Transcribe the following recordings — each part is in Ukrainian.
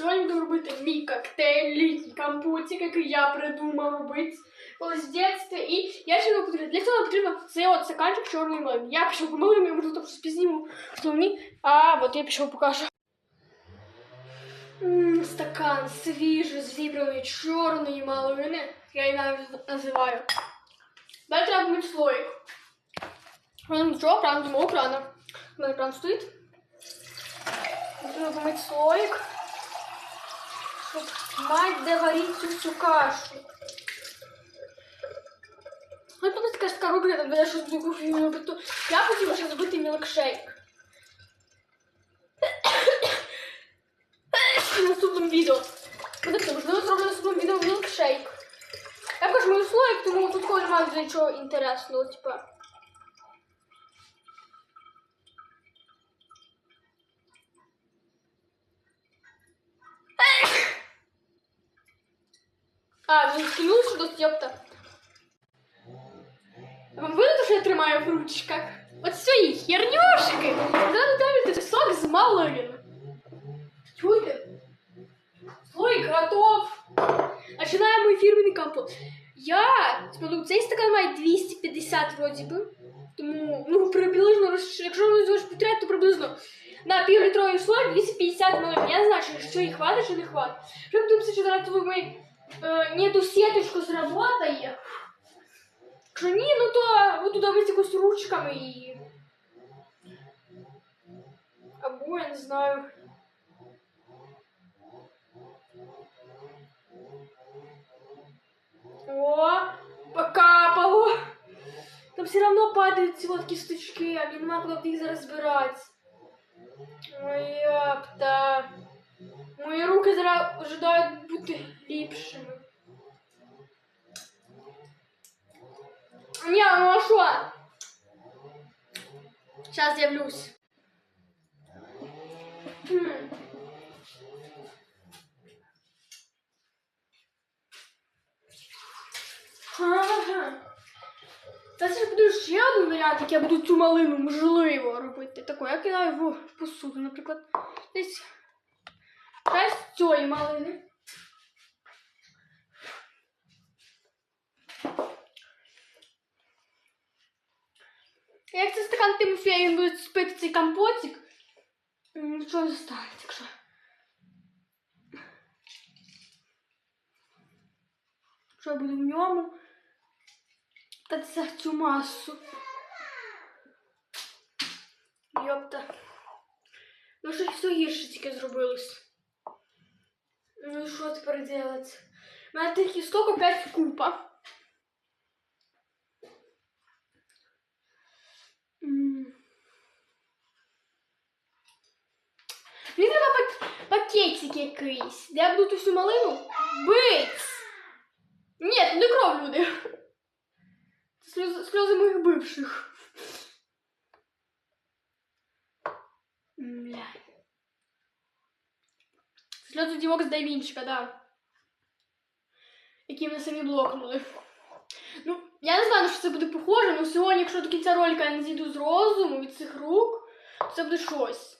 Сьогодні буду робити мій коктейль, літній компотик, який я придумав робити колись в дитинстві. І я ще не потрібно. Для цього потрібно цей от стаканчик чорної малини. Я пішов помилую, я можу там щось пізніму словні. А, от я пішов покажу. М, Стакан свіжий, зібраної чорної малини. Я її навіть називаю. Далі треба помити слоїк. Ну нічого, правда, до мого крана. У мене кран стоїть. Треба помити слоїк. Щоб мать де цю всю кашу. Ну, тут така ж така я щось кофійну робити. Я хотіла ще зробити мілкшейк. В наступному відео. Подивіться, можливо, зроблю наступному відео мілкшейк. Кажу, мою слоїк, тому тут немає нічого інтересного, типа. А, він скинув сюди степта. Вам видно, що я тримаю в ручках? От цієї хернюшки. Зараз давайте сок з малин. Чуєте? Слой готов. Починаємо мій фірменний компот. Я ну, цей стакан має 250 вроді би. Тому, ну, приблизно, якщо ви зможеш повторяти, то приблизно на півлітровий слой 250 мл. Я не знаю, що їх хватить, чи не хватить. Щоб зараз ви ми е, не ту сіточку зработає. Якщо ні, ну то ви туди вийти якось ручками і. Або я не знаю. О, покапало. Там все равно падают ці от кісточки, а мені нема куди їх зараз збирати. Ой, япта. Мої руки зараз ожидають бути ліпшими. Ні, ну а що? Сейчас з'явлюсь. Ага. Та це буде ще один варіант, як я буду цю малину можливо робити. Таку, я кидаю в посуду, наприклад. Десь часть цієї малини. Як це стакан Тимофія, він буде спити цей компотик, нічого не станеться, якщо. Що я буду в ньому? Та це цю масу. Йопта. Ну щось все гірше тільки зробилось. Ну що тепер делать? У мене тих кісток опять купа. Пак- пакетик якийсь. Я буду всю малину бить. Ні, не кров люди. Сльози, сльози моїх бивших. Бля. Сльози дівок з Дайвінчика, да. Які мене самі блокнули. Ну, я не знаю, що це буде похоже, але сьогодні, якщо до кінця ролика я не зійду з розуму від цих рук, це буде щось.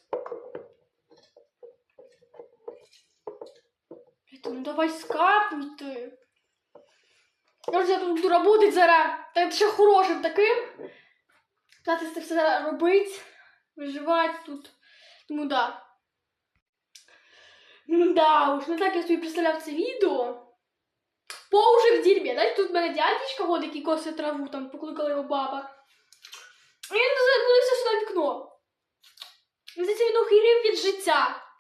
Блядь, Ну давай скапуйте. Я вже тут буду работать зараз. Так ще хорошим таким. Пытатися це все робити, виживати тут. Тому да. Ну Да, уж не так я собі представляв це відео. По уже в дерьмі. Знаєте, тут в мене дядечка год, який косить траву, там покликала його баба. І він задивився сюди вікно. Він за це він охирів від життя.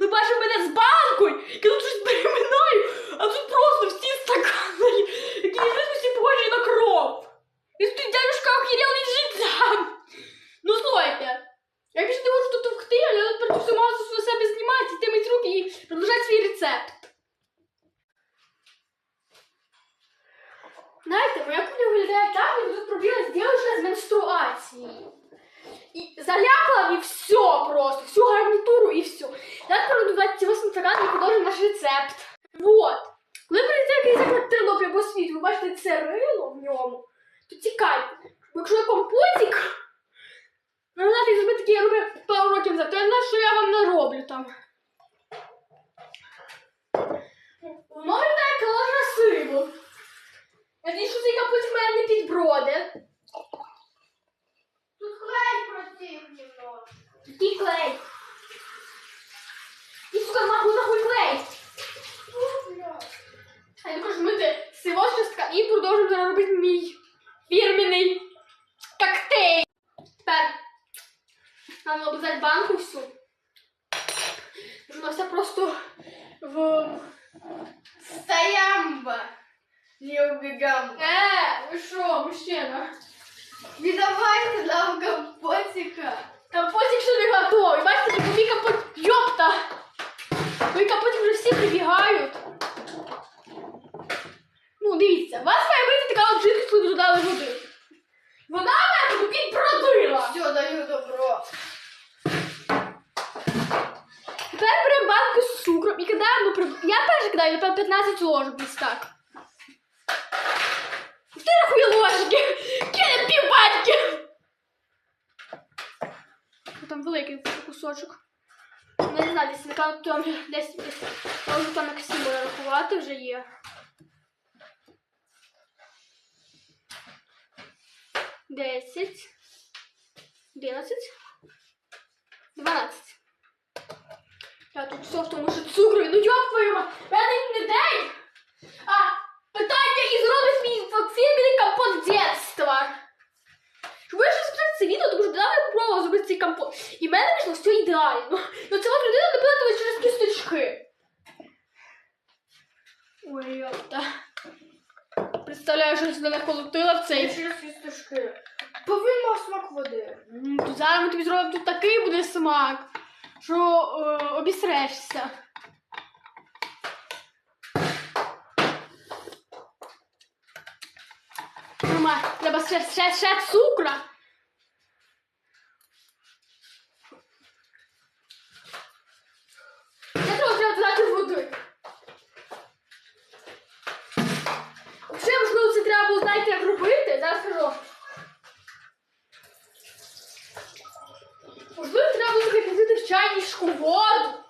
Ви бачите мене з банкою, я тут щось переминаю, а тут просто всі стакани, які всі похожі на кров. І тут дядюшка охерел від життя. Ну слухайте, я більше не можу тут товкти, а я тут всю масу на себе знімати, і тимить руки і продовжати свій рецепт. Знаєте, моя кухня виглядає так, як тут пробіла дівчинка з менструацією. І заляпала и все просто, всю гарнітуру и все. Надо продавати цього сметана і продовжує наш рецепт. Вот. Коли прийде якийсь заклад Тернопіль або світ, ви бачите це рило в ньому, то тікайте. Якщо ну, я компотик, ну треба зробити такі, я роблю пару років за то я знаю, що я вам не роблю там. Воно виглядає красиво. Я надію, що цей компотик мене не підброде. Мій клей. І сука, нахуй, нахуй клей. А я також мити сиво частка і продовжуємо зараз робити мій фірменний коктейль. Тепер нам обов'язати банку всю. Вона все просто в... Стоямба! Не убегам. Е, ви що, мужчина? Віддавайте Мої компотик вже всі прибігають. Ну, дивіться, у вас має бути така от жидкість, коли додали води. Вона має бути підбродила. Все, даю добро. Тепер беремо банку з цукром і кидаємо, при- я перше кидаю, напевно, 15 ложок десь так. Ти рахуй ложки! Кине пів банки! Ну, Там великий кусочок. Ну, не знаю, десь напевно там десь десь можу там як сім'ю рахувати вже є. Десять. Одинадцять. Дванадцять. Я тут все в тому, що цукру, ну йоп твою мать, мене не день. А питання і зробить мій фірменний компот дитинства. Ви ж спитати це відео, тому що давай я попробувала зробити цей компот. І в мене вийшло все ідеально. Ну це от людина не пила через кісточки. Ой, йопта. Представляю, що я сюди наколотила в цей. через кісточки. Повинно смак води. М, то Зараз ми тобі зробимо тут такий буде смак, що е, обісрешся. Нормально, треба ще, ще, ще цукра. Я треба треба додати води. Ще можливо це треба було знаєте, як робити. Зараз скажу. Можливо, треба було закипятити в чайничку воду.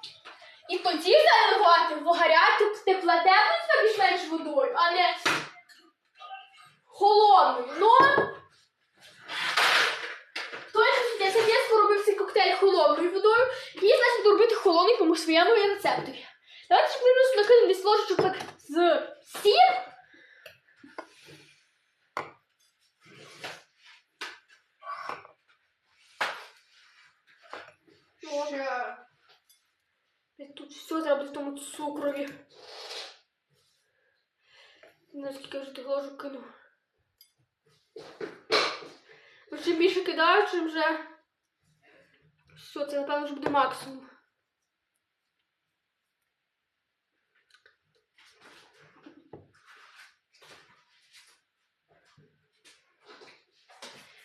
І тоді заливати в гарячу теплотеплу з більш-менш водою, а не холодною. Ну, той, я дитинство робив цей коктейль холодною водою, і значить робити холодний по своєму рецептові. Давайте ж приблизно накинемо десь ложечок так з сім. Ще. Тут все треба в тому цукрові. Знаю, я вже тих ложок кину. Бо Чим більше кидаю, чим вже. Все, це напевно вже буде максимум.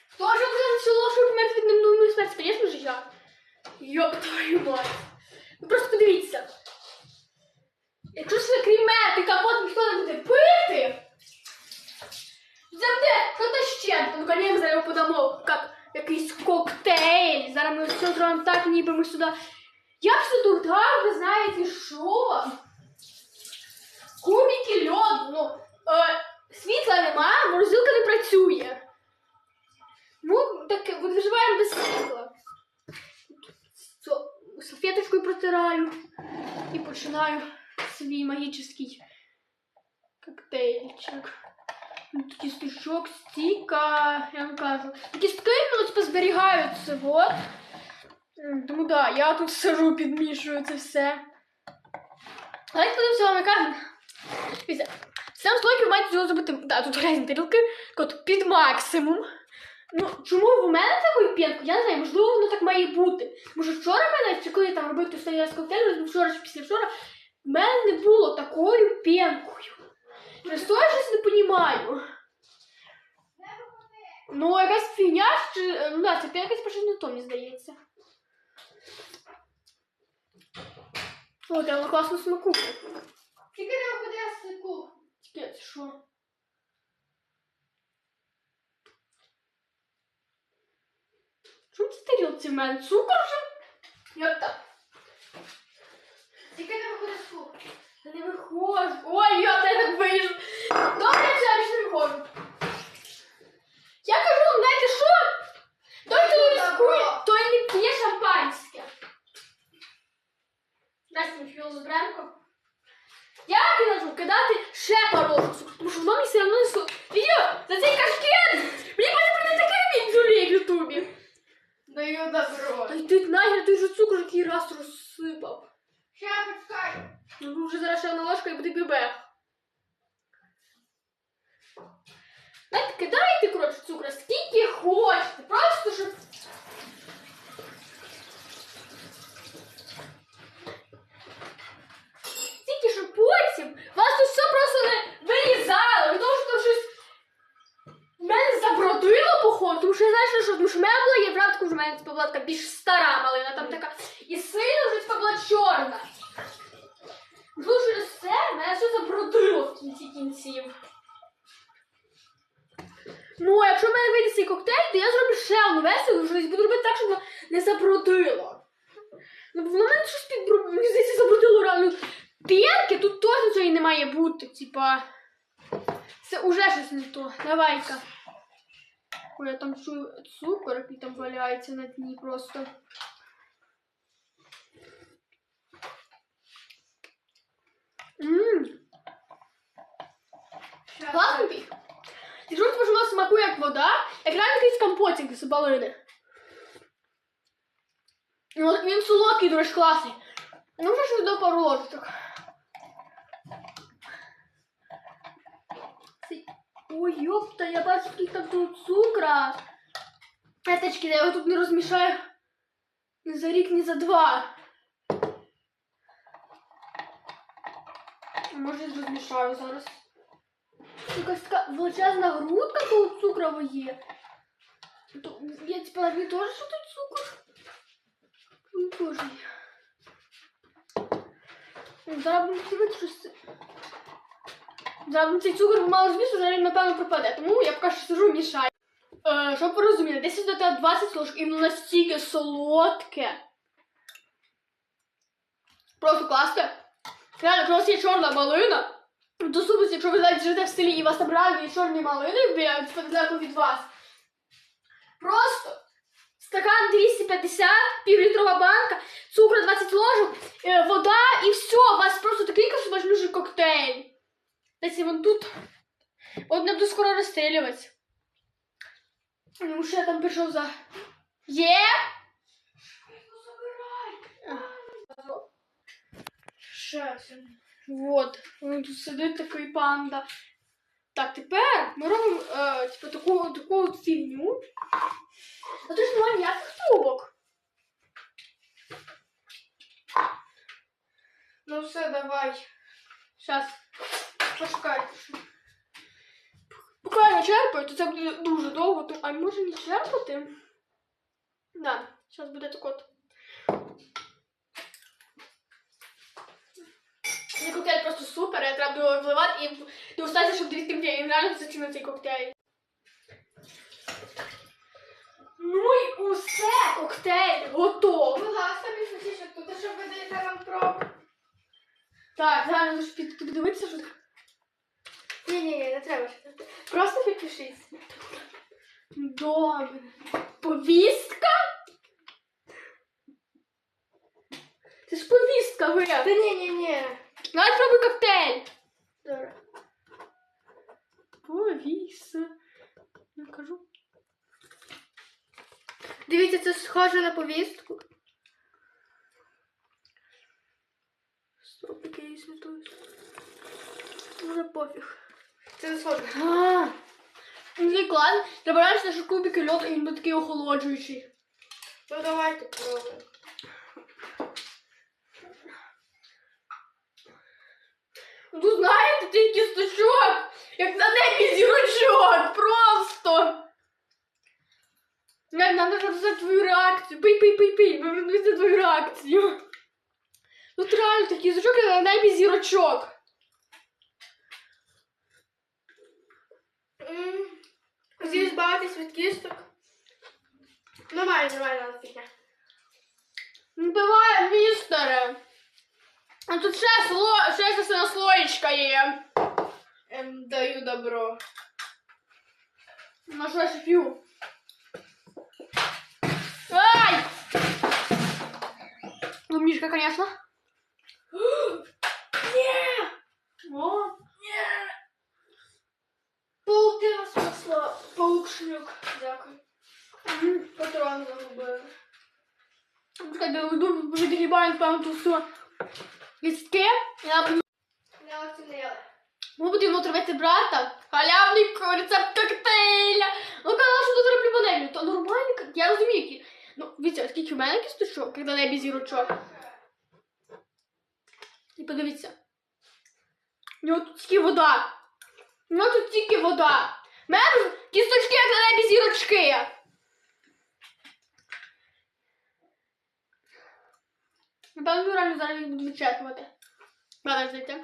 Хто ж буде цю ложку померти від неминучої смерті? Звісно ж я. Йоп твою мать. Ви просто подивіться. Якщо ж ви кріметика, потім ніхто не буде пити. Це буде що-то ще. Ну, конечно, зараз його подамо, як якийсь коктейль. Зараз ми все зробимо так, ніби ми сюди. Я б сюди додав, ви знаєте що? Кубики льоду. Ну, е, світла нема, морозилка не працює. Ну, так виживаємо без світла. Салфеточкою протираю і починаю свій магічний коктейльчик. Кісточок, стіка, я вам кажу. Кістки ну, типу, зберігаються, от. Тому да, я тут сижу, підмішую це все. Давайте подивимося вам, яка. Сам слойки ви маєте цього зробити. Да, тут грязні тарілки, от під максимум. Ну, чому в мене такої п'янки? Я не знаю, можливо, воно так має бути. Може, вчора в мене, чи коли я там робив останній раз коктейль, можливо, вчора чи після вчора, в мене не було такою п'янкою. Через то я щось не розумію. Ну, якась фігня, чи... е, Ну, да, це п'янка спершу не то, мені здається. О, треба класно смаку. Тільки не виходи з стику. Тільки це що? Чому це тарілці в мене? Цукор вже? Я так. Не виходжу. Ой, я не так вийшов. Добре, я більше не виходжу. Я кажу вам, знаєте що? Той, хто не рискує, той не п'є шампанське. чемпіон з Бренко. Я кажу, кидати ще порошок, сука, тому що воно мені все одно не сло. Відео, за цей кашкет! Мені потім прийде такий ремінь в Ютубі. Даю добро. Та йди нахер, ти ж цукор який раз розсипав. Ще почекай. Ну вже зараз ще одна ложка і буде бібех. Знаєте, кидайте, коротше, цукру скільки хочете. Просто щоб. Тільки що потім вас тут все просто не вирізало. Від того, що там щось мене забродило, походу, тому що я знаю, що, мене є що в мене типу, була така більш стара малина, там така і сильно вже типу, була чорна. Ну, через все, мене все забрудило в кінці кінців. Ну, а якщо в мене вийде цей коктейль, то я зроблю ще одну версію, вже буду робити так, щоб воно не забрудило. Ну, бо воно в мене щось підбру... мені здається, забрудило реально. П'янки тут теж цієї не має бути, типа. Це уже щось не то. Давай-ка. Я там чую цукор, який там валяється на дні просто. Ммм. Класний пік. Якщо воно смакує як вода, як реально якийсь компотик з балини. Ну, він солодкий, дуже класний. Ну, вже ж до пару Ой, йопта, я бачу, скільки там тут цукра. Еточки, я його тут не розмішаю ні за рік, ні за два. Може, і розмішаю зараз. Якась така величезна грудка того цукрової. То я типа не теж що тут цукор. Ой, боже. мій. Ну, Зараз будемо дивитися, що це. Зараз цей цукор мало звісно, зараз він, напевно пропаде. Тому я поки що сижу мішаю. Е, щоб ви розуміли, 10 до 20 ложок, і воно настільки солодке. Просто класне. Реально, вас є чорна малина, супер, якщо ви навіть живете в селі і вас є чорні малини, далеко від вас. Просто стакан 250, півлітрова банка, цукру 20 ложок, е, вода і все. У вас просто такий красивий коктейль. Десь вон тут. От не буду скоро розстрілювати. Тому що я там пішов за. Є? Ще. Вот, він тут сидить такий панда. Так, тепер ми робимо е, типу, таку, таку от фігню. А тут ж немає ніяких трубок. Ну все, давай. Щас. Почекайте. Поки я не черпаю, то це буде дуже довго. А може не черпати? Да, зараз буде так от. Цей коктейль просто супер, я треба було вливати і достатньо, щоб дві тимки. Він реально зацінив цей коктейль. Ну і усе, коктейль готов. Будь ласка, більше тут, що ви даєте нам пробу. Так, зараз під, піддивитися, що таке. Ні, ні, ні, не треба. Просто підпишись. Добре. Повістка? Це ж повістка, ви. Та ні, ні, ні. Давай пробуй коктейль. Добре. Повіса. Я кажу. Дивіться, це схоже на повістку. Стоп, якийсь не той. Може пофіг. Це схоже. А, ну клас. Треба раніше, що кубики льоду, і він буде такий охолоджуючий. Ну давайте пробуємо. Ну знаєте, цей кісточок, як на небі зірочок, просто. Нам надо записати твою реакцію. Пий, пий, пий, пий. Ми твою реакцію. Ну реально такий кісточок, як на небі зірочок. Від кісток. Нормально, нормально, фігня. Ну давай, містере. А тут ще сло, ще щось наслоєчка є. Ем, даю добро. Ну що я ще п'ю? Ай! Ну, мішка, конечно. Ні! О, Ні! Паутина спасла. Патрон загубили. чекай, я йду, вже дігібаю, певно, тут все. Лістки, я б Не оцінили. Ми будемо травити брата. Халявний рецепт коктейля. Ну, казала, що тут зроблю ванелю. То нормально, я розумію, які. Ну, дивіться, скільки в мене кісточок, коли не без зірочок. І подивіться. У нього тут тільки вода. У нього тут тільки вода. У мене кісточки, як на небі зірочки. Напевно, реально зараз їх буду вичекувати. Зараз зайти.